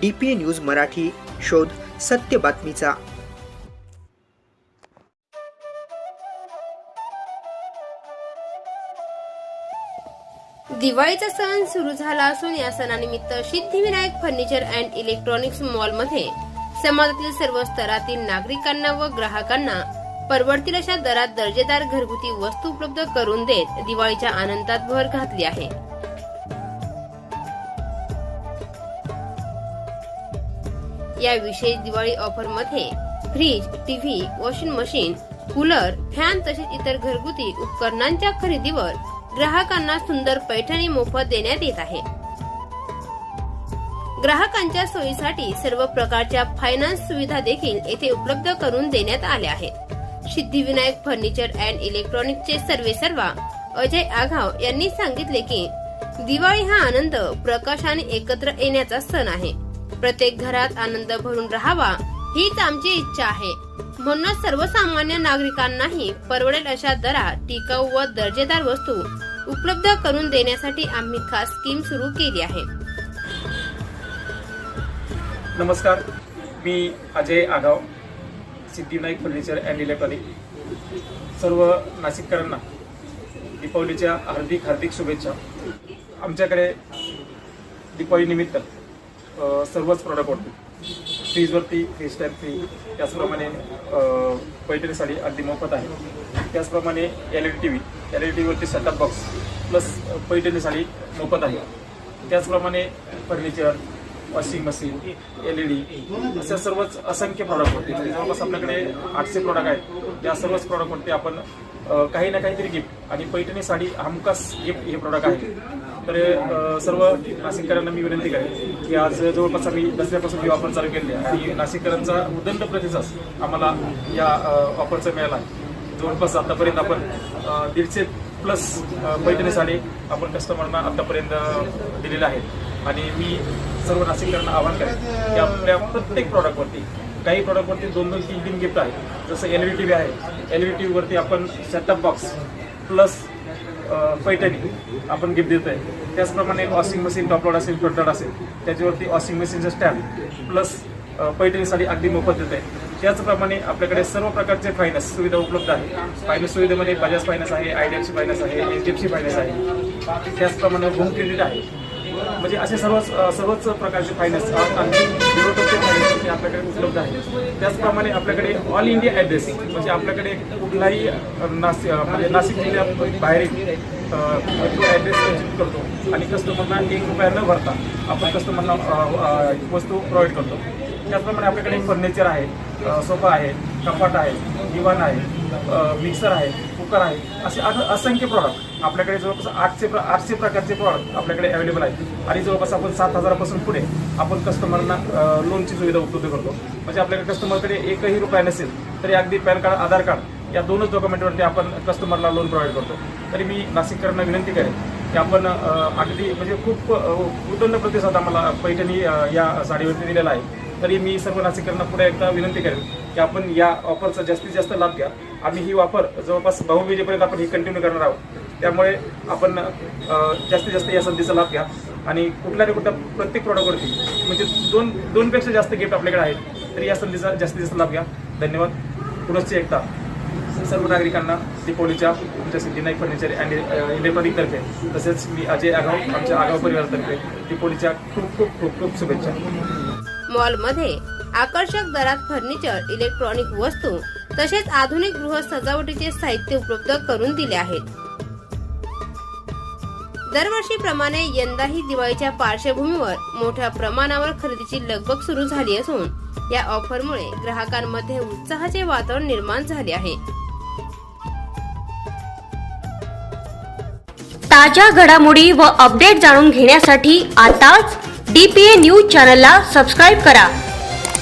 D P news Marathi शोध सत्य बातमीचा. दिवाळीचा सण सुरू झाला असून या सणानिमित्त सिद्धिविनायक फर्निचर अँड इलेक्ट्रॉनिक्स मॉलमध्ये समाजातील सर्व स्तरातील नागरिकांना व ग्राहकांना परवडतील अशा दरात दर्जेदार घरगुती वस्तू उपलब्ध करून देत दिवाळीच्या आनंदात भर घातली आहे. या विशेष दिवाळी ऑफरमध्ये fridge TV washing machine cooler fan तसेच इतर घरगुती उपकरणांच्या खरेदीवर ग्राहकांना सुंदर पैठणी मोफत देण्यात येत आहे. ग्राहकांच्या सोयीसाठी सर्व प्रकारच्या फायनान्स सुविधा देखील येथे उपलब्ध करून देण्यात आल्या आहेत. सिद्धिविनायक फर्निचर अँड इलेक्ट्रॉनिक्सचे सर्वे सर्वा अजय आघाव यांनी सांगितले की दिवाळी हा आनंद प्रकाशाने एकत्र येण्याचा सण आहे. प्रत्येक घरात आनंद भरून राहावा हीच आमची इच्छा आहे. म्हणूनच सर्वसामान्य नागरिकांनाही परवडेल अशा दरात टिकाऊ व दर्जेदार वस्तू उपलब्ध करून देण्यासाठी आम्ही खास स्कीम सुरू केली आहे. नमस्कार मी अजय आगाव सिद्धिविनायक फर्निचर अँड इलेक्ट्रॉनिक. सर्व नाशिककरांना दीपावलीच्या हार्दिक हार्दिक शुभेच्छा. आमच्याकडे दीपावलीनिमित्त सर्वच प्रॉडक्ट होते फ्रीजवरती फ्रीज टाईप फ्री त्याचप्रमाणे पैठणी साडी अगदी मोफत आहे. त्याचप्रमाणे L E D T V L E D टीव्हीवरती setup box plus Paithani sari मोफत आहे. त्याचप्रमाणे furniture washing machine L E D अशा सर्वच असंख्य प्रॉडक्ट होते. म्हणजे जवळपास आपल्याकडे आठशे प्रॉडक्ट आहेत. त्या सर्वच प्रॉडक्टवरती आपण काही ना काहीतरी गिफ्ट आणि पैठणी साडी हमखास गिफ्ट हे प्रॉडक्ट आहे तर सर्व नाशिककरांना मी विनंती करेन की आज जवळपास आम्ही दसऱ्यापासून ही ऑफर चालू केली आहे. आणि नाशिककरांचा उदंड प्रतिसाद आम्हाला या ऑफरचा मिळाला आहे. जवळपास आतापर्यंत आपण दीडशे प्लस पैठणी साडी आपण कस्टमरना आतापर्यंत दिलेल्या आहेत. आणि मी सर्व नाशिककरांना आवाहन करेन की आपल्या प्रत्येक प्रॉडक्टवरती काही प्रॉडक्टवरती दोन दोन तीन तीन गिफ्ट आहेत. जसं L E D T V आहे. एल ई डी टी व्हीवरती आपण सेटअप बॉक्स प्लस पैठणी आपण गिफ्ट देतो आहे त्याचप्रमाणे वॉशिंग मशीन टॉपलॉड असेल फ्रंटलोड असेल त्याच्यावरती वॉशिंग मशीनचं स्टॅम्प प्लस पैठणीसाठी अगदी मोफत देत आहे त्याचप्रमाणे आपल्याकडे सर्व प्रकारचे फायनान्स सुविधा उपलब्ध आहे फायनान्स सुविधेमध्ये बजाज फायनान्स आहे I D F C finance आहे H D F C finance आहे. त्याचप्रमाणे होम क्रेडिट आहे. म्हणजे असे सर्वच सर्वच प्रकारचे फायनान्स अगदी झिरो टक्के फायनान्स आपल्याकडे उपलब्ध आहे त्याचप्रमाणे आपल्याकडे ऑल इंडिया ॲड्रेस म्हणजे आपल्याकडे कुठलाही नाशिक म्हणजे नाशिक जिल्ह्यात बाहेर तो ॲड्रेस चूज करतो आणि कस्टमरना एक रुपया न भरता आपण कस्टमरला वस्तू प्रोव्हाइड करतो. त्याचप्रमाणे आपल्याकडे फर्निचर आहे सोफा आहे कपाट आहे दिवाण आहे मिक्सर आहे कुकर आहे असे असंख्य प्रॉडक्ट आपल्याकडे जवळपास आठशे प्र आठशे प्रकारचे प्रॉडक्ट आपल्याकडे अवेलेबल आहेत. आणि जवळपास आपण सात हजारापासून पुढे आपण कस्टमरना लोनची सुविधा उपलब्ध करतो. म्हणजे आपल्याकडे कस्टमरकडे एकही रुपया नसेल तरी अगदी पॅन कार्ड आधार कार्ड या दोनच डॉक्युमेंटवरती आपण कस्टमरला लोन प्रोव्हाइड करतो. तरी मी नाशिककरांना विनंती करेन की आपण अगदी म्हणजे खूप उदंड प्रतिसाद आम्हाला पैठणी या साडीवरती दिलेला आहे. तरी मी सर्व नाशिककरांना पुढे एकदा विनंती करेन की आपण या ऑफरचा जास्तीत जास्त लाभ घ्या. आम्ही ही वापर जवळपास भाऊबीजेपर्यंत आपण ही कंटिन्यू करणार आहोत. त्यामुळे आपण जास्तीत जास्त या संधीचा लाभ घ्या. आणि कुठल्या ना कुठल्या प्रत्येक प्रॉडक्टवरती म्हणजे दोन दोनपेक्षा जास्त गिफ्ट आपल्याकडे आहेत तर या संधीचा जास्तीत जास्त लाभ घ्या. धन्यवाद. पुनश्च एकदा सर्व नागरिकांना दीपोलीच्या आमच्या सिद्धिनाईक फर्निचर अँड इलेक्ट्रॉनिकतर्फे तसेच मी अजय आगाव आमच्या आगाव परिवारातर्फे दीपोलीच्या खूप खूप खूप खूप शुभेच्छा. मॉलमध्ये आकर्षक दरात फर्निचर इलेक्ट्रॉनिक वस्तू तसेच आधुनिक गृह सजावटीचे साहित्य उपलब्ध करून दिले आहेत. दरवर्षीप्रमाणे यंदाही दिवाळीच्या पार्श्वभूमीवर मोठ्या प्रमाणावर खरेदीची लगबग सुरू झाली असून या ऑफरमुळे ग्राहकांमध्ये उत्साहाचे वातावरण निर्माण झाले आहे. ताज्या घडामोडी व अपडेट जाणून घेण्यासाठी आताच डीपीए न्यूज चॅनलला सबस्क्राईब करा.